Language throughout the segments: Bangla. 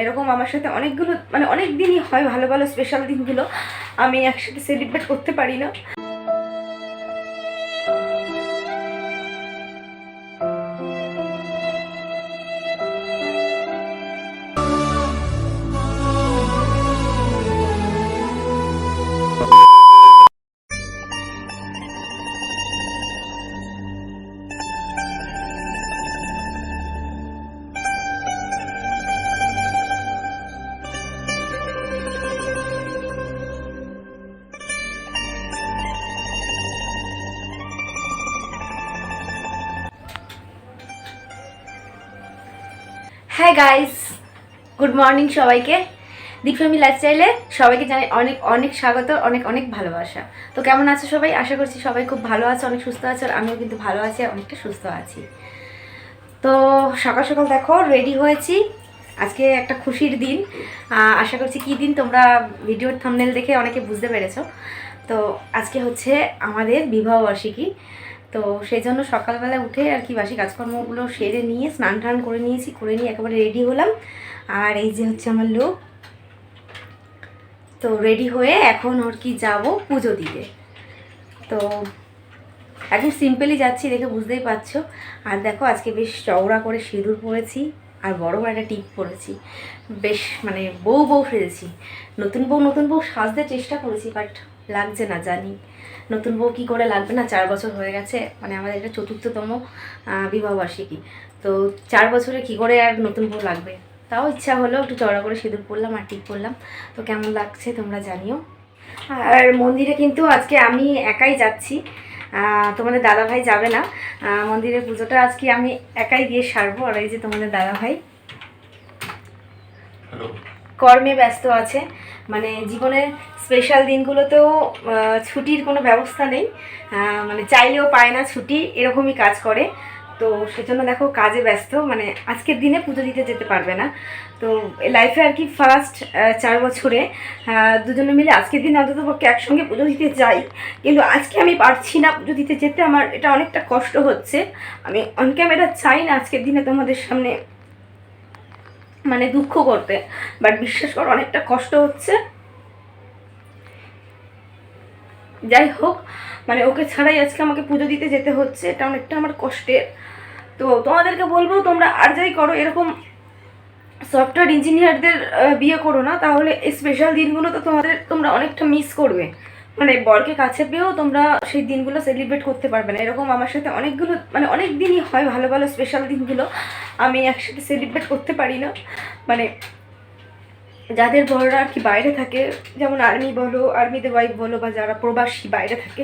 এরকম আমার সাথে অনেকগুলো মানে অনেক দিনই হয় ভালো ভালো স্পেশাল দিনগুলো। আমি একসাথে সেলিব্রেট করতে পারি না। হ্যাঁ গাইস গুড মর্নিং সবাইকে। দীপ ফ্যামিলি লাইফস্টাইলে সবাইকে জানাই অনেক অনেক স্বাগত, অনেক অনেক ভালোবাসা। তো কেমন আছো সবাই? আশা করছি সবাই খুব ভালো আছে, অনেক সুস্থ আছে, আর আমিও কিন্তু ভালো আছি, আর অনেকটা সুস্থ আছি। তো সকাল সকাল দেখো রেডি হয়েছি। আজকে একটা খুশির দিন। আশা করছি কী দিন? তোমরা ভিডিওর থামনেল দেখে অনেকে বুঝতে পেরেছ। তো আজকে হচ্ছে আমাদের বিবাহবার্ষিকী তো সেই জন্য সকালবেলা উঠে আর কি বাসি কাজকর্মগুলো সেরে নিয়ে, স্নান টান করে নিয়েছি, করে নিয়ে একেবারে রেডি হলাম। আর এই যে হচ্ছে আমার লোক। তো রেডি হয়ে এখন ওর কি যাব পুজো দিতে। তো একদম সিম্পলি যাচ্ছি দেখে বুঝতেই পারছ। আর দেখো আজকে বেশ চওড়া করে সিঁদুর পরেছি আর বড় বড় একটা টিপ পরেছি। বেশ মানে বউ বউ সেজেছি। নতুন বউ নতুন বউ সাজতে চেষ্টা করেছি বাট লাগছে না, জানি। নতুন বউ কী করে লাগবে না? চার বছর হয়ে গেছে মানে আমাদের এটা চতুর্থতম বিবাহবার্ষিকী তো চার বছরে কি করে আর নতুন বউ লাগবে? তাও ইচ্ছা হলো, একটু চড়া করে সিঁদুর পরলাম আর টিপ পরলাম। তো কেমন লাগছে তোমরা জানিও। আর মন্দিরে কিন্তু আজকে আমি একাই যাচ্ছি। তোমাদের দাদাভাই যাবে না। মন্দিরের পুজোটা আজকে আমি একাই দিয়ে সারবো, আর এই যে তোমাদের দাদাভাই। হ্যালো কর্মে ব্যস্ত আছে। মানে জীবনের স্পেশাল দিনগুলোতেও ছুটির কোনো ব্যবস্থা নেই। মানে চাইলেও পায় না ছুটি, এরকমই কাজ করে। তো সেজন্য দেখো কাজে ব্যস্ত মানে আজকের দিনে পুজো দিতে যেতে পারবে না। তো লাইফে আর কি ফার্স্ট চার বছরে দুজনে মিলে আজকের দিনে অন্তত পক্ষে একসঙ্গে পুজো দিতে যাই। কিন্তু আজকে আমি পারছি না পুজো দিতে যেতে, আমার এটা অনেকটা কষ্ট হচ্ছে। আমি অন ক্যামেরা চাই না আজকের দিনে তোমাদের সামনে মানে দুঃখ করতে বাট বিশ্বাস করো, অনেকটা কষ্ট হচ্ছে। যাই হোক মানে ওকে ছাড়াই আজকে আমাকে পুজো দিতে যেতে হচ্ছে, এটা অনেকটা আমার কষ্টের। তো তোমাদেরকে বলব, তোমরা আর যাই করো, এরকম সফটওয়্যার ইঞ্জিনিয়ারদের বিয়ে করো না, তাহলে স্পেশাল দিনগুলো তো তোমাদের, তোমরা অনেকটা মিস করবে। মানে বরকে কাছে পেয়েও তোমরা সেই দিনগুলো সেলিব্রেট করতে পারবে না। এরকম আমার সাথে অনেকগুলো মানে অনেক দিনই হয় ভালো ভালো স্পেশাল দিনগুলো। আমি একসাথে সেলিব্রেট করতে পারি না। মানে যাদের বড়রা আর কি বাইরে থাকে, যেমন আর্মি বলো আর্মিতে ওয়াইফ বলো বা যারা প্রবাসী বাইরে থাকে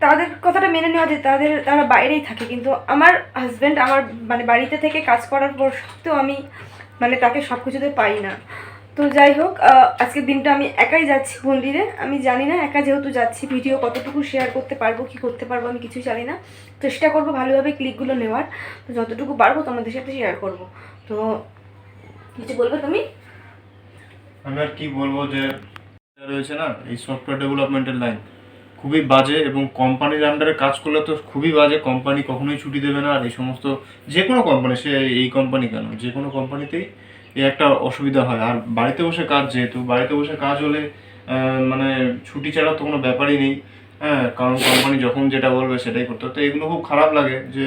তাদের কথাটা মেনে নেওয়া যায়। তাদের, তারা বাইরেই থাকে। কিন্তু আমার হাজব্যান্ড আমার মানে বাড়িতে থেকে কাজ করার পর সত্ত্বেও আমি মানে তাকে সব কিছুতে পাই না। তো যাই হোক আজকের দিনটা আমি একাই যাচ্ছি মন্দিরে। আমি জানি না একা যেহেতু যাচ্ছি, ভিডিও কতটুকু শেয়ার করতে পারব, কি করতে পারব, আমি কিছুই জানি না। চেষ্টা করব ভালোভাবে ক্লিকগুলো নেওয়ার। তো যতটুকু পারব তোমাদের সাথে শেয়ার করব। তো কিছু বলবে তুমি? আমি আর কি বলব যে, রয়েছে না, এই সফটওয়্যার ডেভেলপমেন্টের লাইন খুবই বাজে এবং কোম্পানির আন্ডারে কাজ করলে তো খুবই বাজে। কোম্পানি কখনোই ছুটি দেবে না। আর এই সমস্ত যে কোনো কোম্পানি সে এই কোম্পানি কেন? যে কোনো কোম্পানিতেই এই একটা অসুবিধা হয়। আর বাড়িতে বসে কাজ যেহেতু, বাড়িতে বসে কাজ হলে মানে ছুটি ছাড়া তো কোনো ব্যাপারই নেই। হ্যাঁ কারণ কোম্পানি যখন যেটা বলবে সেটাই করতে তো এগুলো খুব খারাপ লাগে যে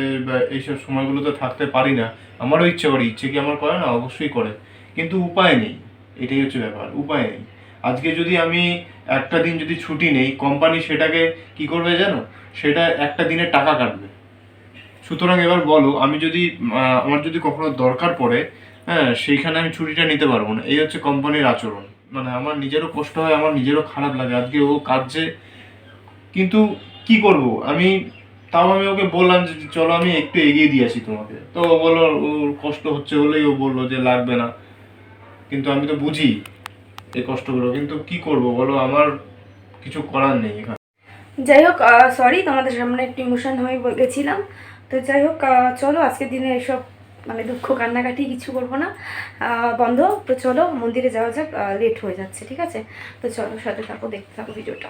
এইসব সময়গুলোতে থাকতে পারি না। আমারও ইচ্ছে করে, ইচ্ছে কি আমার করে না? অবশ্যই করে। কিন্তু উপায় নেই। এটাই হচ্ছে ব্যাপার, উপায় নেই। আজকে যদি আমি একটা দিন যদি ছুটি নেই কোম্পানি সেটাকে কি করবে জানো? সেটা একটা দিনের টাকা কাটবে। সুতরাং এবার বলো, আমি যদি আমার যদি কখনো দরকার পড়ে হ্যাঁ সেইখানে আমি ছুটিটা নিতে পারব না। এই হচ্ছে কোম্পানির আচরণ। মানে আমার নিজেরও কষ্ট হয়, আমার নিজেরও খারাপ লাগে। আজকে ও কাজে কিন্তু কি করব? আমি, তাও আমি ওকে বললাম যে, চলো আমি একটু এগিয়ে দিয়ে আসি তোমাকে। তো ও বলল, ওর কষ্ট হচ্ছে বলেই ও বলল যে, লাগবে না। কিন্তু আমি তো বুঝি এই কষ্টগুলো, কিন্তু কি করব বলো? আমার কিছু করার নেই এখানে। যাই হোক সরি তোমাদের সামনে একটু ইমোশন হয়ে গেছিলাম। তো যাই হোক চলো, আজকের দিনে এসব মানে দুঃখ কান্নাকাটি কিছু করব না। বন্ধ। তো চলো, মন্দিরে যাওয়া যাক লেট হয়ে যাচ্ছে, ঠিক আছে? তো চলো, সাথে থাকো, দেখতে থাকো ভিডিওটা।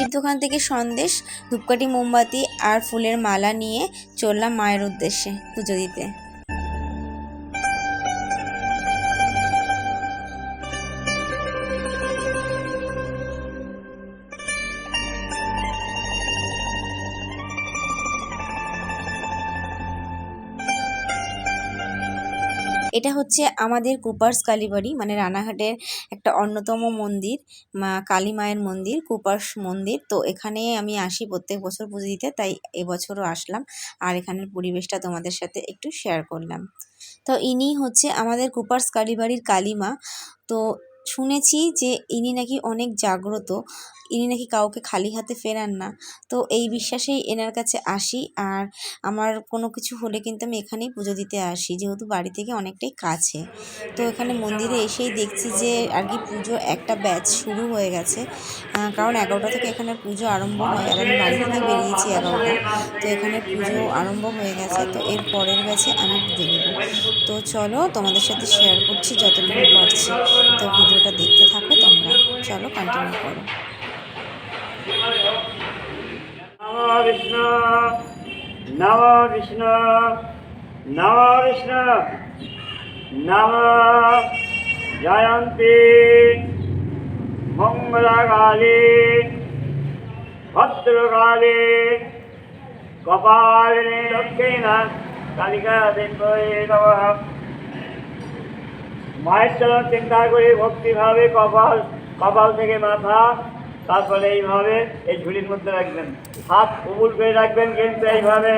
মিষ্টির দোকান থেকে সন্দেশ, ধূপকাঠি, মোমবাতি আর ফুলের মালা নিয়ে চললাম মায়ের উদ্দেশ্যে পুজো দিতে। এটা হচ্ছে আমাদের কুপার্স কালীবাড়ি মানে রানাঘাটের একটা অন্যতম মন্দির, মা কালী মায়ের মন্দির, কুপার্স মন্দির। তো এখানে আমি আসি প্রত্যেক বছর পুজো দিতে তাই এবছরও আসলাম। আর এখানের পরিবেশটা তোমাদের সাথে একটু শেয়ার করলাম। তো ইনি হচ্ছে আমাদের কুপার্স কালীবাড়ির কালীমা তো শুনেছি যে ইনি নাকি অনেক জাগ্রত। ইনি নাকি কাউকে খালি হাতে ফেরান না। তো এই বিশ্বাসেই এনার কাছে আসি। আর আমার কোনো কিছু হলে কিন্তু আমি এখানেই পুজো দিতে আসি। যেহেতু বাড়ি থেকে অনেকটাই কাছে। তো এখানে মন্দিরে এসেই দেখছি যে আর কি পুজো একটা ব্যাচ শুরু হয়ে গেছে। কারণ এগারোটা থেকে এখানে পুজো আরম্ভ হয়। আর আমি বাড়ি থেকে বেরিয়েছি এগারোটা তো এখানে পুজো আরম্ভ হয়ে গেছে। তো এর পরের ব্যাচে আমি পুজো তো চলো তোমাদের সাথে শেয়ার করছি যতটুকু পারছি। তো ভিডিওটা দেখতে থাকো তোমরা চলো কন্টিনিউ করো। নমো জয়ন্তী কালিকা দেবী মায়ের চরণ চিন্তা করি ভক্তিভাবে কপাল কপাল থেকে মাথা, তারপরে এইভাবে এই ঝুলির মধ্যে রাখবেন। হাত উবুল করে রাখবেন কিন্তু এইভাবে,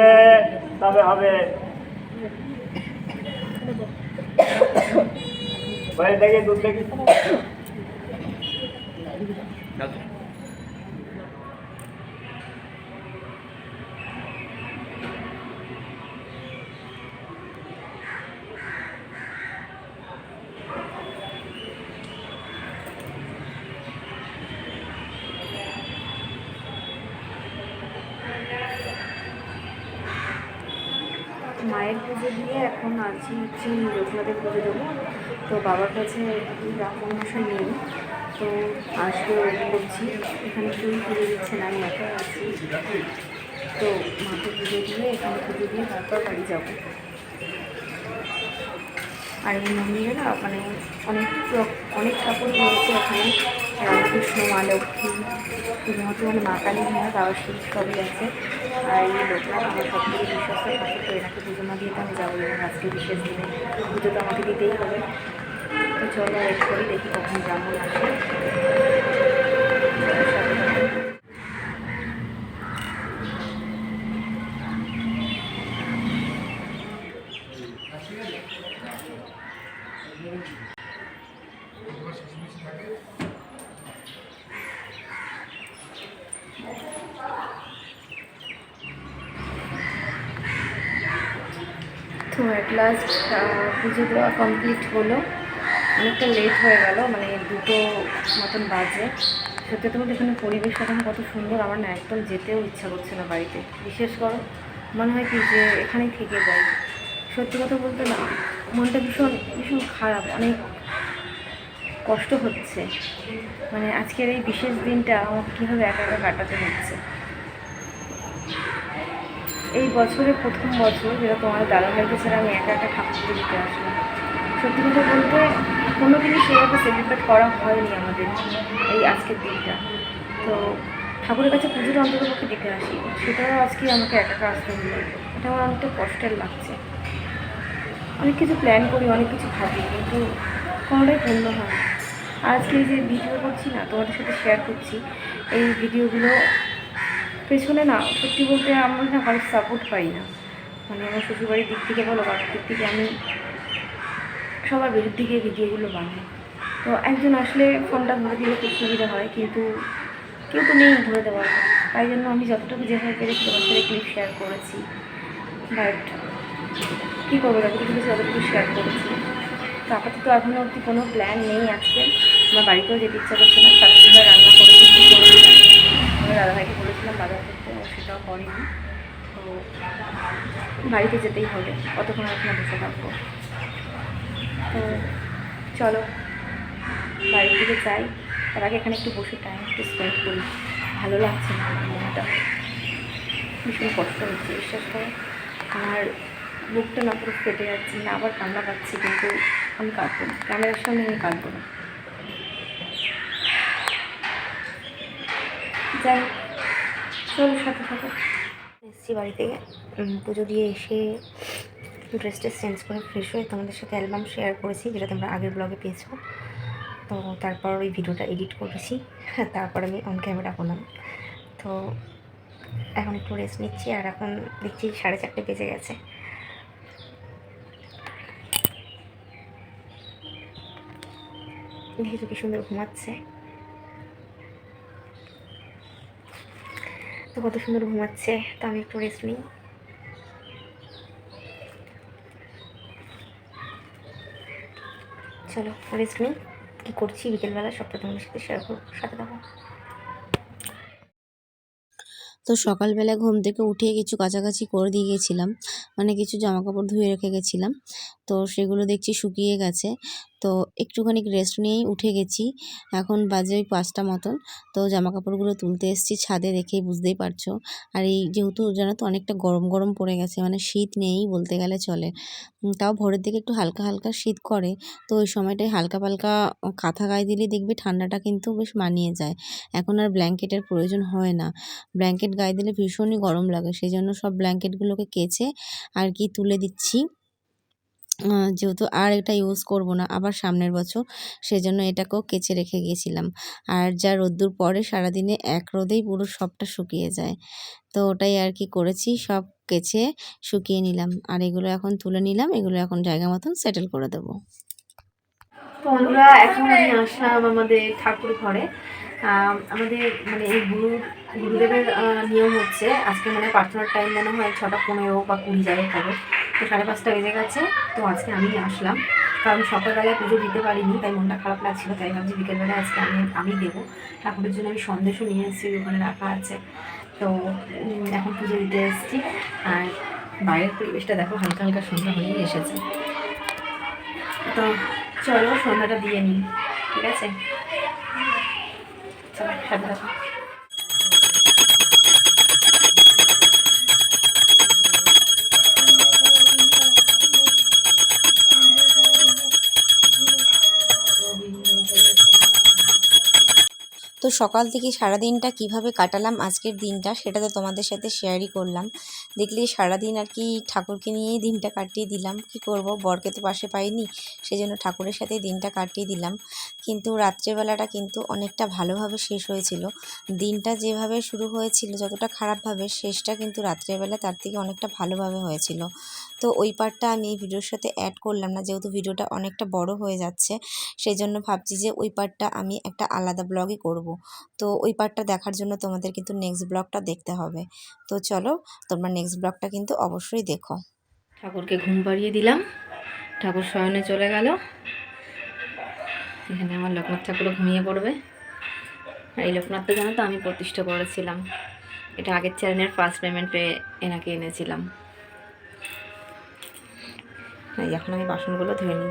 তবে হবে। বাইরে থেকে দুধ দেখি। মায়ের পুজো দিয়ে এখন আছি হচ্ছে লোকনাথের পুজো দেবো। তো বাবার কাছে ব্রাহ্মণ মশাই নেই। তো আসবে করছি এখানে কেউ পুজো দিচ্ছে না আমি একা আছি। তো মাকে পুজো দিয়ে, এখানে পুজো দিয়ে তারপর বাড়ি যাব। আর এই মন্দিরে না মানে অনেক অনেক ঠাকুর রয়েছে ওখানে রামকৃষ্ণ, মা লক্ষ্মী, শুধুমাত্র মানে মা কালী না শিব সবই আছে। আর এই লোকনাথ আমার সব থেকে, তো এনাকে পুজো না দিয়ে তো আমি যাব আজকে বিশেষ দিনে। পুজো তো আমাকে দিতেই হবে। তো চলো ওয়েট করি, দেখি কখন ব্রাহ্মণ আসে। সাথে থাকো। তো অ্যাট লাস্ট পুজো দেওয়া কমপ্লিট হলো। অনেকটা লেট হয়ে গেল মানে দুটো মতন বাজে। সত্যি তো বলতে এখানে পরিবেশ এখন কত সুন্দর, আমার না একদম যেতেও ইচ্ছা করছে না বাড়িতে। বিশেষ করো মনে হয় কি যে এখানেই থেকে যাই। সত্যি কথা বলতে না, মনটা ভীষণ ভীষণ খারাপ, অনেক কষ্ট হচ্ছে। মানে আজকের এই বিশেষ দিনটা আমার কীভাবে একা একা কাটাতে হচ্ছে। এই বছরে প্রথম বছর যেটা তোমার দাদা ভাইকে ছাড়া আমি একা একা ঠাকুর দিতে আসলাম সত্যি কথা বলতে কোনো দিনই সেভাবে সেলিব্রেট করা হয়নি আমাদের এই আজকের দিনটা। তো ঠাকুরের কাছে পুজোটা অন্তত পক্ষে দিতে আসি। সেটাও আজকে আমাকে একা একা আসতে হলো এটা আমার অনেকটা কষ্টের লাগছে। অনেক কিছু প্ল্যান করি, অনেক কিছু ভাবি, কিন্তু কোনোটাই পূর্ণ হয় আজকে এই যে ভিডিও করছি না, তোমাদের সাথে শেয়ার করছি। এই ভিডিওগুলো পেছনে না, সত্যি বলতে আমরা না কারোর সাপোর্ট পাই না। মানে আমার শ্বশুরবাড়ির দিক থেকে বলো বাবার দিক থেকে আমি সবার বিরুদ্ধে গিয়ে ভিডিওগুলো বানাই। তো একজন আসলে ফোনটা ধরে দিলে খুব সুবিধা হয়, কিন্তু কেউ তো নেই ধরে দেওয়ার। তাই জন্য আমি যতটুকু যেভাবে পেরেছি তোমার সাথে ক্লিপ শেয়ার করেছি। বাট কী করব, যতটুকু ততটুকু শেয়ার করেছি। তো আপাতত এখনও অবধি কোনো প্ল্যান নেই আজকে। আমার বাড়িতেও যেতে ইচ্ছা করছে না শাশুড়িমা রান্না করেছি কী করব জানি না। আমি দাদাভাইকে বলেছিলাম বাজার করতে সেটাও করেনি। তো বাড়িতে যেতেই হবে, কতক্ষণ এখানে বসে থাকব? তো চলো, বাড়ির দিকে যাই। তার আগে এখানে একটু বসে টাইম একটু স্পেন্ড করি। ভালো লাগছে না আমার মনটা। ভীষণ কষ্ট হচ্ছে, বিশ্বাস করে। আর বুকটা না পুরো ফেটে যাচ্ছে, না আবার কান্না পাচ্ছি, কিন্তু আমি কাঁদবো না। ক্যামেরার সামনে আমি কাঁদবো না। যাই চলো সাথে থাকো। এসেছি বাড়ি থেকে পুজো দিয়ে এসে ড্রেস ট্রেস চেঞ্জ করে ফ্রেশ হয়ে তোমাদের সাথে অ্যালবাম শেয়ার করেছি, যেটা তোমরা আগের ব্লগে পেয়েছ। তো তারপর ওই ভিডিওটা এডিট করেছি। তারপর আমি অন ক্যামেরা করলাম। তো এখন একটু রেস্ট নিচ্ছি আর এখন দেখছি সাড়ে চারটে বেজে গেছে। দেখেছ কি সুন্দর ঘুমাচ্ছে। তো কত সুন্দর ঘুমাচ্ছে, তো আমি একটু রেস্ট নিই। চলো রেস্ট নিই। কী করছি বিকেলবেলা সবটা তোমাদের সাথে শেয়ার করব, সাথে থাকো। তো সকালবেলা ঘুম থেকে উঠে কিছু কাছাকাছি করে দিয়ে গেছিলাম মানে কিছু জামা কাপড় ধুয়ে রেখে গেছিলাম। তো সেগুলো দেখছি শুকিয়ে গেছে। তো একটুখানি রেস্ট নিয়েই উঠে গেছি। এখন বাজে ওই পাঁচটা মতন। তো জামা কাপড়গুলো তুলতে এসেছি ছাদে দেখেই বুঝতেই পারছ। আর এই যেহেতু জানো তো অনেকটা গরম গরম পড়ে গেছে মানে শীত নেই বলতে গেলে চলে। তাও ভোরের দিকে একটু হালকা হালকা শীত করে। তো ওই সময়টায় হালকা পালকা কাঁথা গায়ে দিলে দেখবি ঠান্ডাটা কিন্তু বেশ মানিয়ে যায়। এখন আর ব্ল্যাঙ্কেটের প্রয়োজন হয় না। ব্ল্যাঙ্কেট গায়ে দিলে ভীষণই গরম লাগে। সেই জন্য সব ব্ল্যাঙ্কেটগুলোকে কেচে আর কি তুলে দিচ্ছি। যেহেতু আর এটা ইউজ করব না, আবার সামনের বছর সেজন্য এটাকেও কেচে রেখে গিয়েছিলাম। আর যা রোদ্দুর পরে সারাদিনে এক রোদেই পুরো সবটা শুকিয়ে যায়। তো ওটাই আর কি করেছি, সব কেচে শুকিয়ে নিলাম। আর এগুলো এখন তুলে নিলাম, এগুলো এখন জায়গা মতন সেটেল করে দেবো। বন্ধুরা, এখন আমি আসলাম আমাদের ঠাকুর ঘরে। আমাদের মানে এই গুরু, গুরুদেবের নিয়ম হচ্ছে, আজকে মানে প্রার্থনার টাইম মনে হয় ছটা পনেরো বা কুড়ি হোক হবে। তো সাড়ে পাঁচটা বেজে গেছে, তো আজকে আমি আসলাম। কারণ সকালবেলায় পুজো দিতে পারিনি, তাই মনটা খারাপ লাগছিল, তাই ভাবছি বিকেলবেলায় আজকে আমি আমি দেবো। ঠাকুরের জন্য আমি সন্দেশও নিয়ে এসেছি, ওখানে রাখা আছে। তো এখন পুজো দিতে এসেছি। আর বাইরের পরিবেশটা দেখো, হালকা হালকা সন্ধ্যা হয়েই এসেছে। তো চলো, সন্ধ্যাটা দিয়ে নিই, ঠিক আছে? চলো, সাথে থাকো। সকাল থেকে সারাদিনটা কীভাবে কাটালাম আজকের দিনটা সেটা তো তোমাদের সাথে শেয়ারই করলাম। দেখলে সারাদিন আর কি ঠাকুরকে নিয়েই দিনটা কাটিয়ে দিলাম। কি করব? বরকে তো পাশে পাইনি সেই জন্য ঠাকুরের সাথে দিনটা কাটিয়ে দিলাম। কিন্তু রাত্রেবেলাটা কিন্তু অনেকটা ভালোভাবে শেষ হয়েছিল। দিনটা যেভাবে শুরু হয়েছিল, যতটা খারাপভাবে, শেষটা কিন্তু রাত্রেবেলা তার থেকে অনেকটা ভালোভাবে হয়েছিল। তো ওই পার্টটা আমি ভিডিওর সাথে অ্যাড করলাম না, যেহেতু ভিডিওটা অনেকটা বড় হয়ে যাচ্ছে সেই জন্য ভাবছি যে ওই পার্টটা আমি একটা আলাদা ব্লগই করব। তো ওই পার্টটা দেখার জন্য তোমাদের কিন্তু নেক্সট ব্লগটা দেখতে হবে। তো চলো, তোমরা নেক্সট ব্লগটা কিন্তু অবশ্যই দেখো। ঠাকুরকে ঘুম পাড়িয়ে দিলাম, ঠাকুর শয়নে চলে গেল। এখানে আমার লোকনাথ ঠাকুরও ঘুমিয়ে পড়বে। আর এই লোকনাথটা জানো তো আমি প্রতিষ্ঠা করেছিলাম। এটা আগের চ্যানেলের ফার্স্ট পেমেন্ট পেয়ে এনাকে এনেছিলাম। এখন আমি বাসনগুলো ধুয়ে নিই,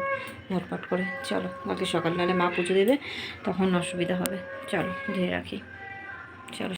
ঝটপট করে। চলো, কালকে সকাল নাহলে মা পুজো দেবে, তখন অসুবিধা হবে। চলো, ধুয়ে রাখি। চলো।